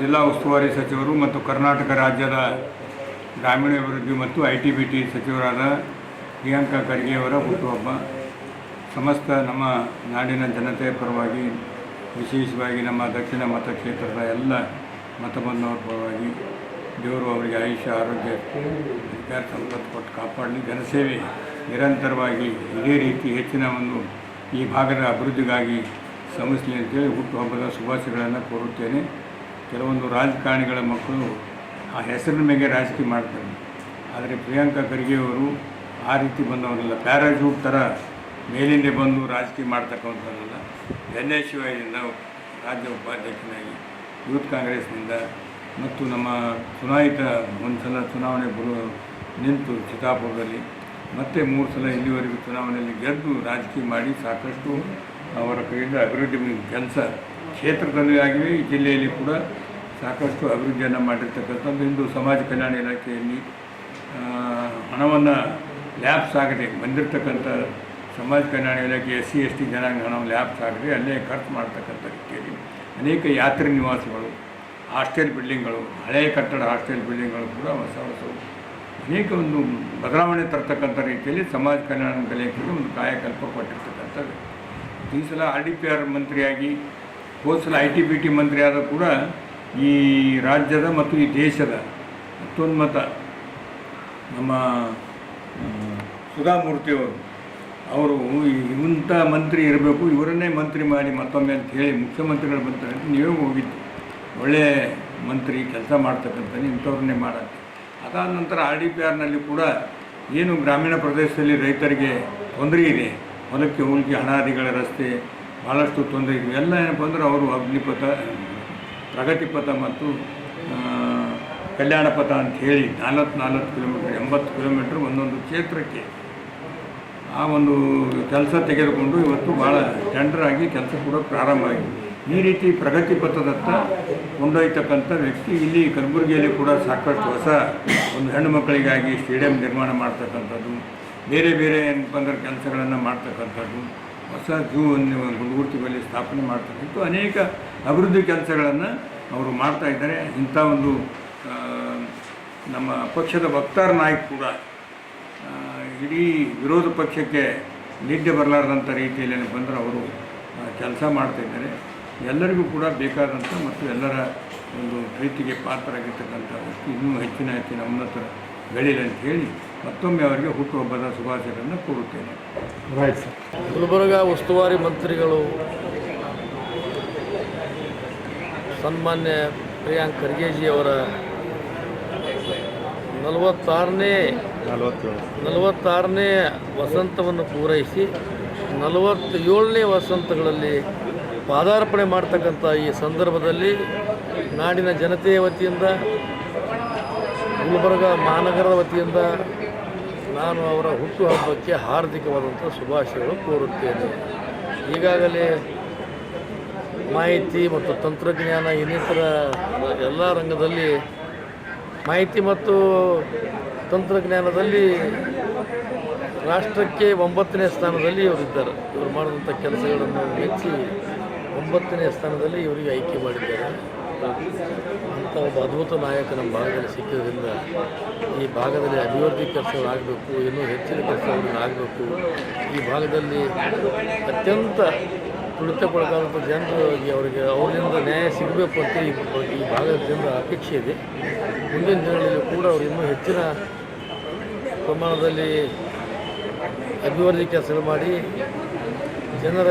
ಜಿಲ್ಲಾ ಉಸ್ತುವಾರಿ ಸಚಿವರು ಮತ್ತು ಕರ್ನಾಟಕ ರಾಜ್ಯದ ಗ್ರಾಮೀಣಾಭಿವೃದ್ಧಿ ಮತ್ತು ಐ ಟಿ ಬಿ ಟಿ ಸಚಿವರಾದ ಪ್ರಿಯಾಂಕಾ ಖರ್ಗೆಯವರ ಹುಟ್ಟುಹಬ್ಬ. ಸಮಸ್ತ ನಮ್ಮ ನಾಡಿನ ಜನತೆಯ ಪರವಾಗಿ, ವಿಶೇಷವಾಗಿ ನಮ್ಮ ದಕ್ಷಿಣ ಮತಕ್ಷೇತ್ರದ ಎಲ್ಲ ಮತಬಂಧವರ ಪರವಾಗಿ ದೇವರು ಅವರಿಗೆ ಆಯುಷ್ಯ, ಆರೋಗ್ಯ ವಿದ್ಯಾರ್ಥಿ ಸಂಪತ್ತು ಕೊಟ್ಟು ಕಾಪಾಡಲಿ. ಜನಸೇವೆ ನಿರಂತರವಾಗಿ ಇದೇ ರೀತಿ ಹೆಚ್ಚಿನ ಒಂದು ಈ ಭಾಗದ ಅಭಿವೃದ್ಧಿಗಾಗಿ ಶ್ರಮಿಸಲಿ ಅಂತೇಳಿ ಹುಟ್ಟುಹಬ್ಬದ ಶುಭಾಶಯಗಳನ್ನು ಕೋರುತ್ತೇನೆ. ಕೆಲವೊಂದು ರಾಜಕಾರಣಿಗಳ ಮಕ್ಕಳು ಆ ಹೆಸರಿನ ಮೇಲೆ ರಾಜಕೀಯ ಮಾಡ್ತಾರೆ. ಆದರೆ ಪ್ರಿಯಾಂಕಾ ಖರ್ಗೆಯವರು ಆ ರೀತಿ ಬಂದವರಲ್ಲ. ಪ್ಯಾರಾಜೂಟ್ ಥರ ಮೇಲಿಂದ ಬಂದು ರಾಜಕೀಯ ಮಾಡ್ತಕ್ಕಂಥದ್ದಲ್ಲ ಎನ್ ಎಸ್ ಶಿವಾಯಿಂದ ರಾಜ್ಯ ಉಪಾಧ್ಯಕ್ಷನಾಗಿ, ಯೂತ್ ಕಾಂಗ್ರೆಸ್ನಿಂದ ಮತ್ತು ನಮ್ಮ ಚುನಾಯಿತ ಒಂದು ಸಲ ಚುನಾವಣೆ ಬರು ನಿಂತು ಚಿತ್ತಾಪುರದಲ್ಲಿ, ಮತ್ತೆ ಮೂರು ಸಲ ಇಲ್ಲಿವರೆಗೂ ಚುನಾವಣೆಯಲ್ಲಿ ಗೆದ್ದು ರಾಜಕೀಯ ಮಾಡಿ ಸಾಕಷ್ಟು ಅವರ ಕೈಯಿಂದ ಅಭಿವೃದ್ಧಿ ಕೆಲಸ. ಕ್ಷೇತ್ರದಲ್ಲಿ ಆಗಿವೆ ಜಿಲ್ಲೆಯಲ್ಲಿ ಕೂಡ ಸಾಕಷ್ಟು ಅಭಿವೃದ್ಧಿಯನ್ನು ಮಾಡಿರ್ತಕ್ಕಂಥದ್ದು ಇಂದು ಸಮಾಜ ಕಲ್ಯಾಣ ಇಲಾಖೆಯಲ್ಲಿ ಹಣವನ್ನು ಲ್ಯಾಬ್ಸ್ ಆಗದೆ ಬಂದಿರತಕ್ಕಂಥ ಸಮಾಜ ಕಲ್ಯಾಣ ಇಲಾಖೆ ಎಸ್ ಸಿ, ಎಸ್, ಟಿ ಜನಾಂಗ ಹಣ ಲ್ಯಾಬ್ಸ್ ಆಗದೆ ಅಲ್ಲೇ ಖರ್ಚು ಮಾಡ್ತಕ್ಕಂಥ ರೀತಿಯಲ್ಲಿ ಅನೇಕ ಯಾತ್ರೆ ನಿವಾಸಗಳು, ಹಾಸ್ಟೆಲ್ ಬಿಲ್ಡಿಂಗ್ಗಳು ಹಳೆಯ ಕಟ್ಟಡ ಹಾಸ್ಟೆಲ್ ಬಿಲ್ಡಿಂಗ್ಗಳು ಕೂಡ ಹೊಸ ಹೊಸ ಅನೇಕ ಒಂದು ಬದಲಾವಣೆ ತರ್ತಕ್ಕಂಥ ರೀತಿಯಲ್ಲಿ ಸಮಾಜ ಕಲ್ಯಾಣ ಇಲಾಖೆಗೆ ಒಂದು ಕಾಯಕಲ್ಪ ಕೊಟ್ಟಿರ್ತಕ್ಕಂಥದ್ದು. ಈ ಸಲ ಆರ್ ಡಿ ಪಿ ಆರ್ ಮಂತ್ರಿಯಾಗಿ ಹೋದ ಸಲ ಐ ಟಿ ಬಿ ಟಿ ಮಂತ್ರಿ ಆದರೂ ಕೂಡ ಈ ರಾಜ್ಯದ ಮತ್ತು ಈ ದೇಶದ ಮತ ನಮ್ಮ ಸುಧಾಮೂರ್ತಿಯವರು ಅವರು ಇಂಥ ಮಂತ್ರಿ ಇರಬೇಕು, ಇವರನ್ನೇ ಮಂತ್ರಿ ಮಾಡಿ ಮತ್ತೊಮ್ಮೆ ಅಂತ ಹೇಳಿ ಮುಖ್ಯಮಂತ್ರಿಗಳು ಬಂತಾರೆ ಅಂತ ನೀವೇ ಹೋಗಿದ್ದು. ಒಳ್ಳೆಯ ಮಂತ್ರಿ, ಕೆಲಸ ಮಾಡ್ತಕ್ಕಂಥ ಇಂಥವ್ರನ್ನೇ ಮಾಡತ್ತೆ. ಅದಾದ ನಂತರ ಆರ್ ಡಿ ಪಿ ಆರ್ನಲ್ಲಿ ಕೂಡ ಏನು ಗ್ರಾಮೀಣ ಪ್ರದೇಶದಲ್ಲಿ ರೈತರಿಗೆ ತೊಂದರೆ ಇದೆ, ಹೊಲಕ್ಕೆ ಹೋಲಿಕೆ ಹಣಾದಿಗಳ ರಸ್ತೆ ಭಾಳಷ್ಟು ತೊಂದರೆ ಇದೆ. ಎಲ್ಲ ಏನಪ್ಪ ಅಂದ್ರೆ ಅವರು ಅಗ್ನಿಪಥ ಪ್ರಗತಿಪಥ ಮತ್ತು ಕಲ್ಯಾಣ ಪಥ ಅಂತ ಹೇಳಿ ನಾಲ್ಕು ನಾಲ್ಕು ಕಿಲೋಮೀಟ್ರ್, ಎಂಬತ್ತು ಕಿಲೋಮೀಟ್ರ್ ಒಂದೊಂದು ಕ್ಷೇತ್ರಕ್ಕೆ ಆ ಒಂದು ಕೆಲಸ ತೆಗೆದುಕೊಂಡು ಇವತ್ತು ಭಾಳ ಆಗಿ ಕೆಲಸ ಕೂಡ ಪ್ರಾರಂಭ ಆಗಿದೆ. ಈ ರೀತಿ ಪ್ರಗತಿ ಪಥದತ್ತ ಕೊಂಡೊಯ್ತಕ್ಕಂಥ ವ್ಯಕ್ತಿ ಇಲ್ಲಿ ಕಲಬುರಗಿಯಲ್ಲಿ ಕೂಡ ಸಾಕಷ್ಟು ಹೊಸ ಒಂದು ಹೆಣ್ಣು ಮಕ್ಕಳಿಗಾಗಿ ಸ್ಟೇಡಿಯಂ ನಿರ್ಮಾಣ ಮಾಡ್ತಕ್ಕಂಥದ್ದು, ಬೇರೆ ಬೇರೆ ಏನಪ್ಪ ಅಂದ್ರೆ ಕೆಲಸಗಳನ್ನು ಮಾಡ್ತಕ್ಕಂಥದ್ದು. ಹೊಸ ಜೂ ಅನ್ನು ಸ್ಥಾಪನೆ ಮಾಡ್ತಕ್ಕಂಥ ಅನೇಕ ಅಭಿವೃದ್ಧಿ ಕೆಲಸಗಳನ್ನು ಅವರು ಮಾಡ್ತಾ ಇದ್ದಾರೆ. ಇಂಥ ಒಂದು ನಮ್ಮ ಪಕ್ಷದ ವಕ್ತಾರ ನಾಯಕ್ ಕೂಡ ಇಡೀ ವಿರೋಧ ಪಕ್ಷಕ್ಕೆ ನಿದ್ದೆ ಬರಲಾರ್ದಂಥ ರೀತಿಯಲ್ಲಿ ಬಂದರೆ ಅವರು ಕೆಲಸ ಮಾಡ್ತಾಯಿದ್ದಾರೆ ಎಲ್ಲರಿಗೂ ಕೂಡ ಬೇಕಾದಂಥ ಮತ್ತು ಎಲ್ಲರ ಒಂದು ಪ್ರೀತಿಗೆ ಪಾತ್ರರಾಗಿರ್ತಕ್ಕಂಥ ಇನ್ನೂ ಹೆಚ್ಚಿನ ಹೆಚ್ಚಿನ ಉನ್ನತ ಅಂತ ಹೇಳಿ ಮತ್ತೊಮ್ಮೆ ಅವರಿಗೆ ಹುಟ್ಟುಹಬ್ಬದ ಶುಭಾಶಯಗಳನ್ನು ಕೋರುತ್ತೇನೆ. ರೈಟ್ ಸರ್ ಗುಲ್ಬರ್ಗ ಉಸ್ತುವಾರಿ ಮಂತ್ರಿಗಳು ಸನ್ಮಾನ್ಯ ಪ್ರಿಯಾಂಕ್ ಖರ್ಗೆಜಿಯವರ ನಲವತ್ತಾರನೇ ನಲವತ್ತೇಳು ನಲವತ್ತಾರನೇ ವಸಂತವನ್ನು ಪೂರೈಸಿ ನಲವತ್ತೇಳನೇ ವಸಂತಗಳಲ್ಲಿ ಪಾದಾರ್ಪಣೆ ಮಾಡ್ತಕ್ಕಂಥ ಈ ಸಂದರ್ಭದಲ್ಲಿ ನಾಡಿನ ಜನತೆಯ ವತಿಯಿಂದ ಗುಲ್ಬರ್ಗ ಮಹಾನಗರದ ವತಿಯಿಂದ ನಾನು ಅವರ ಹುಟ್ಟುಹಬ್ಬಕ್ಕೆ ಹಾರ್ದಿಕವಾದಂಥ ಶುಭಾಶಯಗಳು ಕೋರುತ್ತೇನೆ. ಈಗಾಗಲೇ ಮಾಹಿತಿ ಮತ್ತು ತಂತ್ರಜ್ಞಾನ ಇನ್ನಿತರ ಎಲ್ಲ ರಂಗದಲ್ಲಿ ಮಾಹಿತಿ ಮತ್ತು ತಂತ್ರಜ್ಞಾನದಲ್ಲಿ ರಾಷ್ಟ್ರಕ್ಕೆ ಒಂಬತ್ತನೇ ಸ್ಥಾನದಲ್ಲಿ ಇವರಿದ್ದಾರೆ ಇವರು ಮಾಡಿದಂಥ ಕೆಲಸಗಳನ್ನು ಮೆಚ್ಚಿ ಒಂಬತ್ತನೇ ಸ್ಥಾನದಲ್ಲಿ ಇವರಿಗೆ ಆಯ್ಕೆ ಮಾಡಿದ್ದಾರೆ. ಅಂಥ ಒಬ್ಬ ಅದ್ಭುತ ನಾಯಕ ನಮ್ಮ ಭಾಗದಲ್ಲಿ ಸಿಕ್ಕಿದ್ರಿಂದ ಈ ಭಾಗದಲ್ಲಿ ಅಭಿವೃದ್ಧಿ ಕೆಲಸಗಳಾಗಬೇಕು ಇನ್ನೂ ಹೆಚ್ಚಿನ ಕೆಲಸಗಳನ್ನು ಆಗಬೇಕು. ಈ ಭಾಗದಲ್ಲಿ ಅತ್ಯಂತ ತುಳಿತಕ್ಕೊಳಗಾದಂಥ ಜನರಿಗೆ ಅವರಿಗೆ, ಅವರಿಂದ ನ್ಯಾಯ ಸಿಗಬೇಕು ಅಂತ ಈ ಭಾಗದ ಜನರ ಅಪೇಕ್ಷೆ ಇದೆ. ಮುಂದಿನ ದಿನಗಳಲ್ಲಿ ಕೂಡ ಅವರು ಇನ್ನೂ ಹೆಚ್ಚಿನ ಪ್ರಮಾಣದಲ್ಲಿ ಅಭಿವೃದ್ಧಿ ಕೆಲಸಗಳು ಮಾಡಿ ಜನರ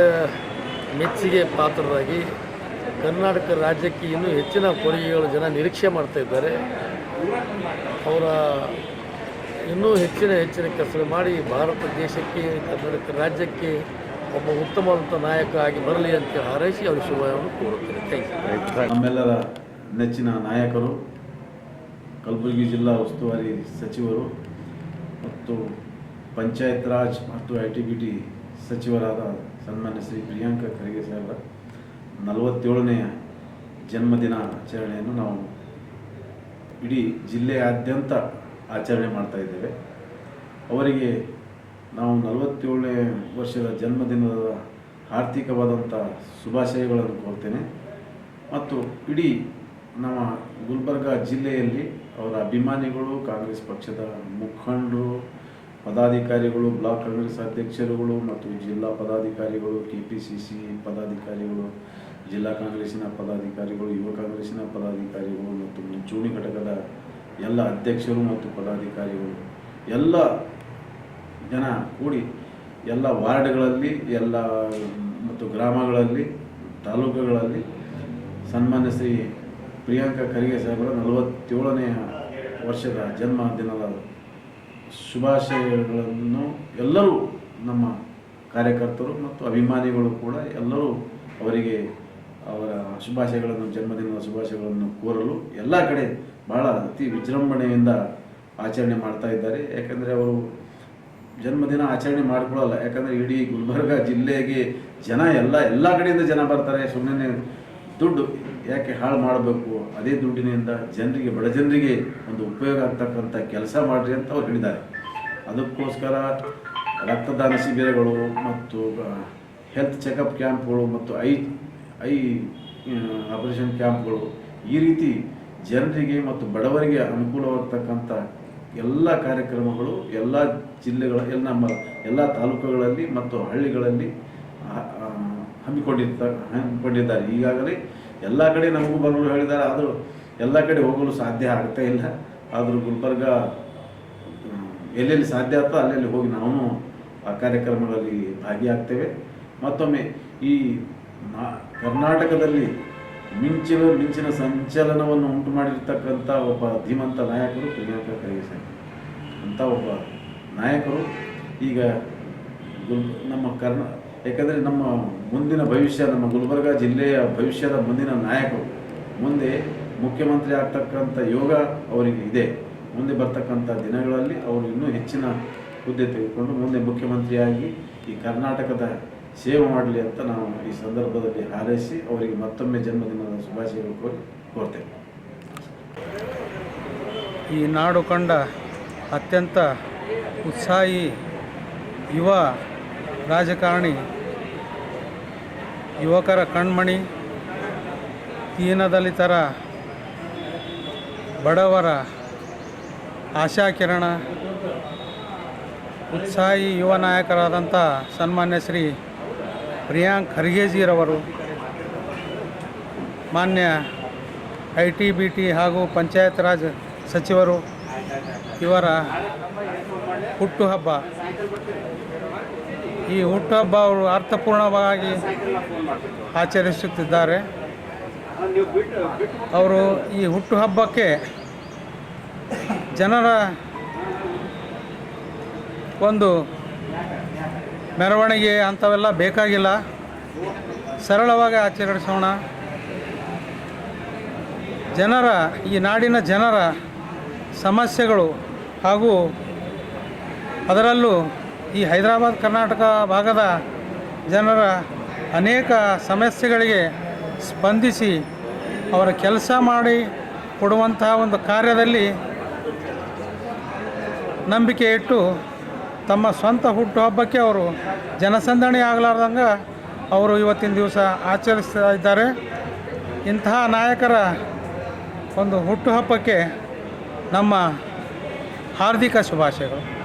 ಮೆಚ್ಚುಗೆ ಪಾತ್ರರಾಗಿ ಕರ್ನಾಟಕ ರಾಜ್ಯಕ್ಕೆ ಇನ್ನೂ ಹೆಚ್ಚಿನ ಕೊಡುಗೆಗಳು ಜನ ನಿರೀಕ್ಷೆ ಮಾಡ್ತಾ ಇದ್ದಾರೆ. ಅವರ ಇನ್ನೂ ಹೆಚ್ಚಿನ ಹೆಚ್ಚಿನ ಕೆಲಸ ಮಾಡಿ ಭಾರತ ದೇಶಕ್ಕೆ, ಕರ್ನಾಟಕ ರಾಜ್ಯಕ್ಕೆ ಒಬ್ಬ ಉತ್ತಮವಾದಂಥ ನಾಯಕ ಆಗಿ ಬರಲಿ ಅಂತ ಹಾರೈಸಿ ಅವರು ಶುಭವನ್ನು ಕೋರುತ್ತೇನೆ. ನಮ್ಮೆಲ್ಲರ ನೆಚ್ಚಿನ ನಾಯಕರು, ಕಲಬುರಗಿ ಜಿಲ್ಲಾ ಉಸ್ತುವಾರಿ ಸಚಿವರು ಮತ್ತು ಪಂಚಾಯತ್ ರಾಜ್ ಮತ್ತು ಐ ಟಿ ಬಿ ಟಿ ಸಚಿವರಾದ ಸನ್ಮಾನ್ಯ ಶ್ರೀ ಪ್ರಿಯಾಂಕ ಖರ್ಗೆ ಸಾಹೇಬರ ನಲವತ್ತೇಳನೆಯ ಜನ್ಮದಿನ ಆಚರಣೆಯನ್ನು ನಾವು ಇಡೀ ಜಿಲ್ಲೆಯಾದ್ಯಂತ ಆಚರಣೆ ಮಾಡ್ತಾ ಇದ್ದೇವೆ. ಅವರಿಗೆ ನಾವು ನಲವತ್ತೇಳನೇ ವರ್ಷದ ಜನ್ಮದಿನದ ಆರ್ಥಿಕವಾದಂಥ ಶುಭಾಶಯಗಳನ್ನು ಕೋರ್ತೇನೆ. ಮತ್ತು ಇಡೀ ನಮ್ಮ ಗುಲ್ಬರ್ಗ ಜಿಲ್ಲೆಯಲ್ಲಿ ಅವರ ಅಭಿಮಾನಿಗಳು, ಕಾಂಗ್ರೆಸ್ ಪಕ್ಷದ ಮುಖಂಡರು, ಪದಾಧಿಕಾರಿಗಳು, ಬ್ಲಾಕ್ ಕಾಂಗ್ರೆಸ್ ಅಧ್ಯಕ್ಷರುಗಳು ಮತ್ತು ಜಿಲ್ಲಾ ಪದಾಧಿಕಾರಿಗಳು ಕೆ ಪಿ ಸಿ ಸಿ ಪದಾಧಿಕಾರಿಗಳು ಜಿಲ್ಲಾ ಕಾಂಗ್ರೆಸ್ಸಿನ ಪದಾಧಿಕಾರಿಗಳು, ಯುವ ಕಾಂಗ್ರೆಸ್ಸಿನ ಪದಾಧಿಕಾರಿಗಳು ಮತ್ತು ಮುಂಚೂಣಿ ಘಟಕದ ಎಲ್ಲ ಅಧ್ಯಕ್ಷರು ಮತ್ತು ಪದಾಧಿಕಾರಿಗಳು, ಎಲ್ಲ ಜನ ಕೂಡಿ ಎಲ್ಲ ವಾರ್ಡ್ಗಳಲ್ಲಿ, ಎಲ್ಲ ಮತ್ತು ಗ್ರಾಮಗಳಲ್ಲಿ, ತಾಲೂಕುಗಳಲ್ಲಿ ಸನ್ಮಾನ್ಯ ಶ್ರೀ ಪ್ರಿಯಾಂಕಾ ಖರ್ಗೆ ಸಾಹೇಬರ ನಲವತ್ತೇಳನೆಯ ವರ್ಷದ ಜನ್ಮ ದಿನದ ಶುಭಾಶಯಗಳನ್ನು ಎಲ್ಲರೂ ನಮ್ಮ ಕಾರ್ಯಕರ್ತರು ಮತ್ತು ಅಭಿಮಾನಿಗಳು ಕೂಡ ಎಲ್ಲರೂ ಅವರಿಗೆ ಅವರ ಶುಭಾಶಯಗಳನ್ನು, ಜನ್ಮದಿನದ ಶುಭಾಶಯಗಳನ್ನು ಕೋರಲು ಎಲ್ಲ ಕಡೆ ಬಹಳ ಅತಿ ವಿಜೃಂಭಣೆಯಿಂದ ಆಚರಣೆ ಮಾಡ್ತಾ ಇದ್ದಾರೆ. ಯಾಕಂದರೆ ಅವರು ಜನ್ಮದಿನ ಆಚರಣೆ ಮಾಡ್ಕೊಳ್ಳಲ್ಲ. ಯಾಕಂದರೆ ಇಡೀ ಗುಲ್ಬರ್ಗ ಜಿಲ್ಲೆಗೆ ಜನ ಎಲ್ಲ ಎಲ್ಲ ಕಡೆಯಿಂದ ಜನ ಬರ್ತಾರೆ. ಸುಮ್ಮನೆ ದುಡ್ಡು ಯಾಕೆ ಹಾಳು ಮಾಡಬೇಕು? ಅದೇ ದುಡ್ಡಿನಿಂದ ಜನರಿಗೆ, ಬಡ ಜನರಿಗೆ ಒಂದು ಉಪಯೋಗ ಆಗ್ತಕ್ಕಂಥ ಕೆಲಸ ಮಾಡಿರಿ ಅಂತ ಅವ್ರು ಹೇಳಿದ್ದಾರೆ. ಅದಕ್ಕೋಸ್ಕರ ರಕ್ತದಾನ ಶಿಬಿರಗಳು ಮತ್ತು ಹೆಲ್ತ್ ಚೆಕಪ್ ಕ್ಯಾಂಪ್ಗಳು ಮತ್ತು ಐ ಐ ಆಪರೇಷನ್ ಕ್ಯಾಂಪ್ಗಳು ಈ ರೀತಿ ಜನರಿಗೆ ಮತ್ತು ಬಡವರಿಗೆ ಅನುಕೂಲವಾಗ್ತಕ್ಕಂಥ ಎಲ್ಲ ಕಾರ್ಯಕ್ರಮಗಳು ಎಲ್ಲ ಜಿಲ್ಲೆಗಳ, ಎಲ್ಲ ನಮ್ಮ, ಎಲ್ಲ ತಾಲೂಕುಗಳಲ್ಲಿ ಮತ್ತು ಹಳ್ಳಿಗಳಲ್ಲಿ ಹಮ್ಮಿಕೊಂಡಿರ್ತ ಹಮ್ಮಿಕೊಂಡಿದ್ದಾರೆ. ಈಗಾಗಲೇ ಎಲ್ಲ ಕಡೆ ನಮಗೂ ಬರಲು ಹೇಳಿದ್ದಾರೆ. ಆದರೂ ಎಲ್ಲ ಕಡೆ ಹೋಗಲು ಸಾಧ್ಯ ಆಗ್ತಾ ಇಲ್ಲ. ಆದರೂ ಗುಲ್ಬರ್ಗ ಎಲ್ಲೆಲ್ಲಿ ಸಾಧ್ಯ ಆಗ್ತೋ ಅಲ್ಲೆಲ್ಲಿ ಹೋಗಿ ನಾವು ಆ ಕಾರ್ಯಕ್ರಮಗಳಲ್ಲಿ ಭಾಗಿಯಾಗ್ತೇವೆ. ಮತ್ತೊಮ್ಮೆ ಈ ಕರ್ನಾಟಕದಲ್ಲಿ ಮಿಂಚಿನ ಮಿಂಚಿನ ಸಂಚಲನವನ್ನು ಉಂಟು ಮಾಡಿರ್ತಕ್ಕಂಥ ಒಬ್ಬ ಧೀಮಂತ ನಾಯಕರು ಪ್ರಿಯಾಂಕಾ ಖರ್ಗೆ ಅಂತ ಒಬ್ಬ ನಾಯಕರು ಈಗ ಗುಲ್ ನಮ್ಮ ಕರ್ನ ಯಾಕಂದರೆ ನಮ್ಮ ಮುಂದಿನ ಭವಿಷ್ಯ, ನಮ್ಮ ಗುಲ್ಬರ್ಗ ಜಿಲ್ಲೆಯ ಭವಿಷ್ಯದ ಮುಂದಿನ ನಾಯಕರು. ಮುಂದೆ ಮುಖ್ಯಮಂತ್ರಿ ಆಗ್ತಕ್ಕಂಥ ಯೋಗ ಅವರಿಗೆ ಇದೆ. ಮುಂದೆ ಬರ್ತಕ್ಕಂಥ ದಿನಗಳಲ್ಲಿ ಅವರು ಇನ್ನೂ ಹೆಚ್ಚಿನ ಹುದ್ದೆ ತೆಗೆದುಕೊಂಡು ಮುಂದೆ ಮುಖ್ಯಮಂತ್ರಿಯಾಗಿ ಈ ಕರ್ನಾಟಕದ ಸೇವೆ ಮಾಡಲಿ ಅಂತ ನಾವು ಈ ಸಂದರ್ಭದಲ್ಲಿ ಹಾರೈಸಿ ಅವರಿಗೆ ಮತ್ತೊಮ್ಮೆ ಜನ್ಮದಿನದ ಶುಭಾಶಯಗಳು ಕೋರಿ ಕೋರ್ತೇವೆ ಈ ನಾಡು ಕಂಡ ಅತ್ಯಂತ ಉತ್ಸಾಹಿ ಯುವ ರಾಜಕಾರಣಿ, ಯುವಕರ ಕಣ್ಮಣಿ ದೀನದಲಿತರ ಬಡವರ ಆಶಾಕಿರಣ, ಉತ್ಸಾಹಿ ಯುವ ನಾಯಕರಾದಂಥ ಸನ್ಮಾನ್ಯ ಶ್ರೀ ಪ್ರಿಯಾಂಕ್ ಖರ್ಗೆಜಿರವರು ಮಾನ್ಯ ಐ ಟಿ ಬಿ ಟಿ ಹಾಗೂ ಪಂಚಾಯತ್ ರಾಜ್ ಸಚಿವರು ಇವರ ಹುಟ್ಟುಹಬ್ಬ. ಈ ಹುಟ್ಟುಹಬ್ಬ ಅವರು ಅರ್ಥಪೂರ್ಣವಾಗಿ ಆಚರಿಸುತ್ತಿದ್ದಾರೆ. ಅವರು ಈ ಹುಟ್ಟುಹಬ್ಬಕ್ಕೆ ಜನರ ಒಂದು ಮೆರವಣಿಗೆ ಅಂಥವೆಲ್ಲ ಬೇಕಾಗಿಲ್ಲ. ಸರಳವಾಗಿ ಆಚರಿಸೋಣ. ಜನರ, ಈ ನಾಡಿನ ಜನರ ಸಮಸ್ಯೆಗಳು ಹಾಗೂ ಅದರಲ್ಲೂ ಈ ಹೈದರಾಬಾದ್ ಕರ್ನಾಟಕ ಭಾಗದ ಜನರ ಅನೇಕ ಸಮಸ್ಯೆಗಳಿಗೆ ಸ್ಪಂದಿಸಿ ಅವರ ಕೆಲಸ ಮಾಡಿ ಕೊಡುವಂತಹ ಒಂದು ಕಾರ್ಯದಲ್ಲಿ ನಂಬಿಕೆ ಇಟ್ಟು ತಮ್ಮ ಸ್ವಂತ ಹುಟ್ಟುಹಬ್ಬಕ್ಕೆ ಅವರು ಜನಸಂದಣಿ ಆಗಲಾರ್ದಂಗೆ ಅವರು ಇವತ್ತಿನ ದಿವಸ ಆಚರಿಸ್ತಾ ಇದ್ದಾರೆ. ಇಂತಹ ನಾಯಕರ ಒಂದು ಹುಟ್ಟುಹಬ್ಬಕ್ಕೆ ನಮ್ಮ ಹಾರ್ದಿಕ ಶುಭಾಶಯಗಳು.